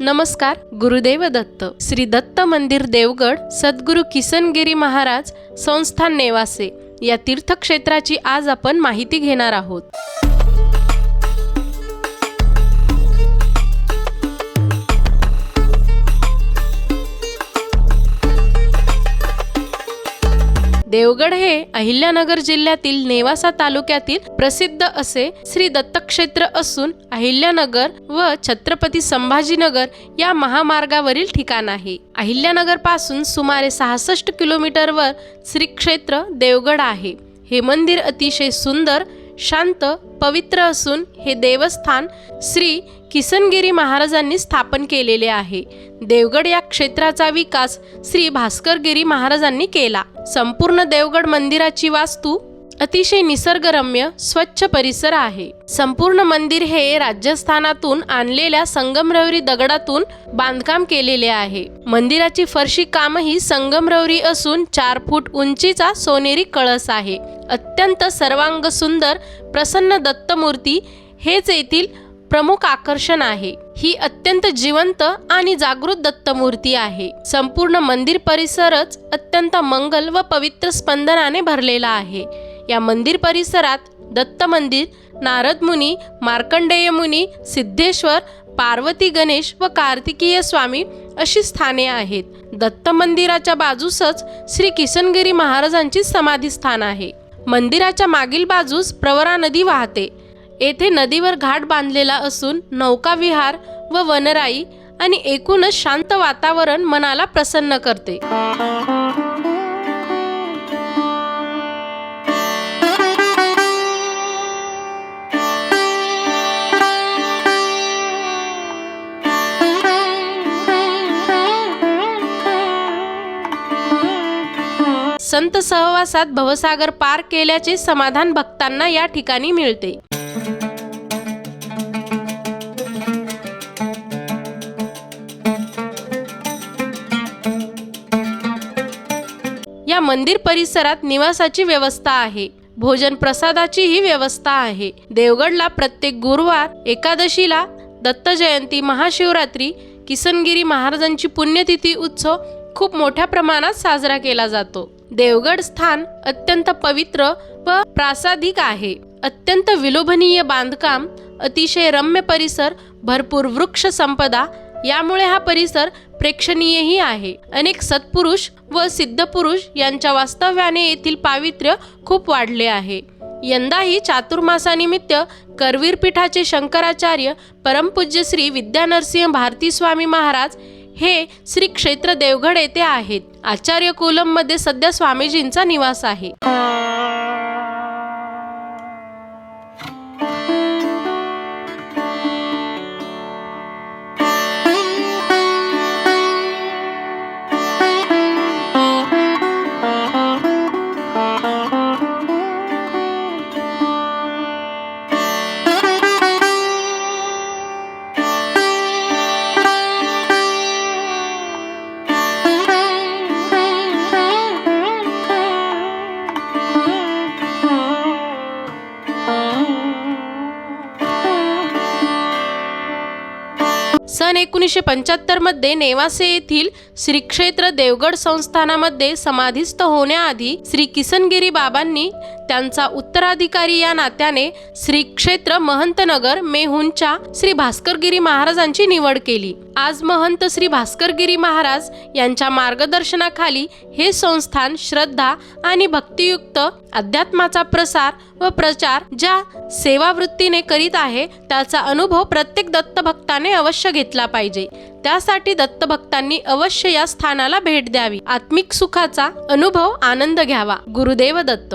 नमस्कार गुरुदेव दत्त. श्री दत्त मंदिर देवगड सद्गुरू किसनगिरी महाराज संस्थान नेवासे. या तीर्थक्षेत्राची आज आपण माहिती घेणार आहोत. देवगड हे अहिल्यानगर जिल्ह्यातील नेवासा तालुक्यातील प्रसिद्ध असे श्री दत्तक्षेत्र असून अहिल्यानगर व छत्रपती संभाजीनगर या महामार्गावरील ठिकाण आहे. अहिल्यानगरपासून सुमारे सहासष्ट किलोमीटरवर श्री क्षेत्र देवगड आहे. हे मंदिर अतिशय सुंदर शांत पवित्र असून हे देवस्थान श्री किसनगिरी महाराजांनी स्थापन केलेले आहे. देवगड या क्षेत्राचा विकास श्री भास्करगिरी महाराजांनी केला. संपूर्ण देवगड मंदिराची वास्तू अतिशय निसर्गरम्य स्वच्छ परिसर आहे. संपूर्ण मंदिर हे राजस्थानातून आणलेल्या संगमरवरी दगडातून बांधकाम केलेले आहे. मंदिराची फरशी कामही संगमरवरी असून चार फूट उंचीचा सोनेरी कळस आहे. अत्यंत सर्वांग सुंदर प्रसन्न दत्तमूर्ती हेच येथील प्रमुख आकर्षण आहे. ही अत्यंत जिवंत आणि जागृत दत्तमूर्ती आहे. संपूर्ण मंदिर परिसरच अत्यंत मंगल व पवित्र स्पंदनाने भरलेला आहे. या मंदिर परिसरात दत्त मंदिर नारद मुनी मार्कंडेय मुनी सिद्धेश्वर पार्वती गणेश व कार्तिकीय स्वामी अशी स्थाने आहेत. दत्त मंदिराच्या बाजूसच श्री किसनगिरी महाराजांची समाधी स्थान आहे. मंदिराच्या मागील बाजूस प्रवरा नदी वाहते. येथे नदीवर घाट बांधलेला असून नौका विहार व वनराई आणि एकूणच शांत वातावरण मनाला प्रसन्न करते. संत सहवासात भवसागर पार केल्याचे समाधान भक्तांना या ठिकाणी मिळते. या मंदिर परिसरात निवासाची व्यवस्था आहे. भोजन प्रसादाची ही व्यवस्था आहे. देवगडला प्रत्येक गुरुवार एकादशीला दत्त जयंती महाशिवरात्री किसनगिरी महाराजांची पुण्यतिथी उत्सव खूप मोठ्या प्रमाणात साजरा केला जातो. देवगड स्थान अत्यंत पवित्र व प्रासादिक आहे. अत्यंत विलोभनीय बांधकाम अतिशय रम्य परिसर भरपूर वृक्ष संपदा यामुळे हा परिसर प्रेक्षणीयही आहे. अनेक सत्पुरुष व सिद्धपुरुष यांच्या वास्तव्याने येथील पावित्र्य खूप वाढले आहे. यंदाही चातुर्मासानिमित्त करवीर पीठाचे शंकराचार्य परमपूज्य श्री विद्यानरसिंह भारती स्वामी महाराज हे श्री क्षेत्र देवगड येथे आहेत. आचार्य कोलममध्ये सध्या स्वामीजींचा निवास आहे. एकोणीसशे पंच्याहत्तरमध्ये नेवासे येथील श्री क्षेत्र देवगड संस्थानामध्ये समाधीस्थ होण्याआधी श्री किसनगिरी बाबांनी त्यांचा उत्तराधिकारी या नात्याने श्री क्षेत्र महंतनगर मेहूनच्या श्री भास्करगिरी महाराजांची निवड केली. आज महंत श्री भास्करगिरी महाराज यांच्या मार्गदर्शनाखाली हे संस्थान श्रद्धा आणि भक्तियुक्त अध्यात्माचा प्रसार व प्रचार ज्या सेवावृत्तीने करीत आहे त्याचा अनुभव प्रत्येक दत्तभक्ताने अवश्य घेतला पाहिजे. त्यासाठी दत्तभक्तांनी अवश्य या स्थानाला भेट द्यावी. आत्मिक सुखाचा अनुभव आनंद घ्यावा. गुरुदेव दत्त.